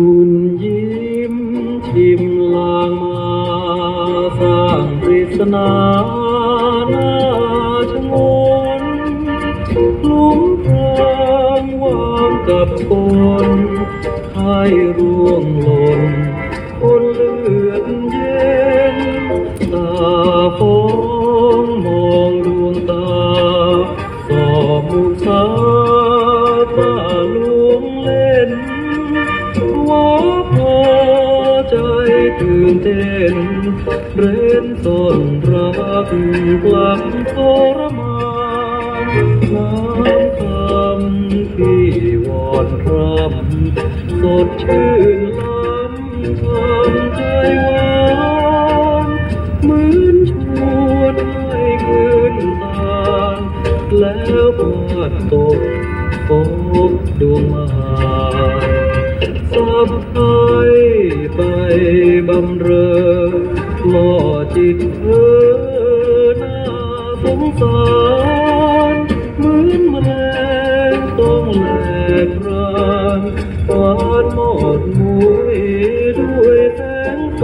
คุณยิ้มชิมลางมาสร้างปริศนาหน้าชงนลุ้มพรางวางกับคนให้ร่วงหล่นคนเลือดเย็นตาฟองมองดวงตาสอบมุสา นเต้นเร้นต้นรักกลับทรมานน้ำคำที่วอนรำสดชื่นล้ำทำใจหวานเหมือนชวนให้คืนตาแล้วพลาดตกพบดวงมหา ตอบไทยไปบำเรอหม่อจิตเธอหน้าสงสารเหมือนแมลงต้องแหลกรานปานหมอดมุ้ยด้วยแสงไฟ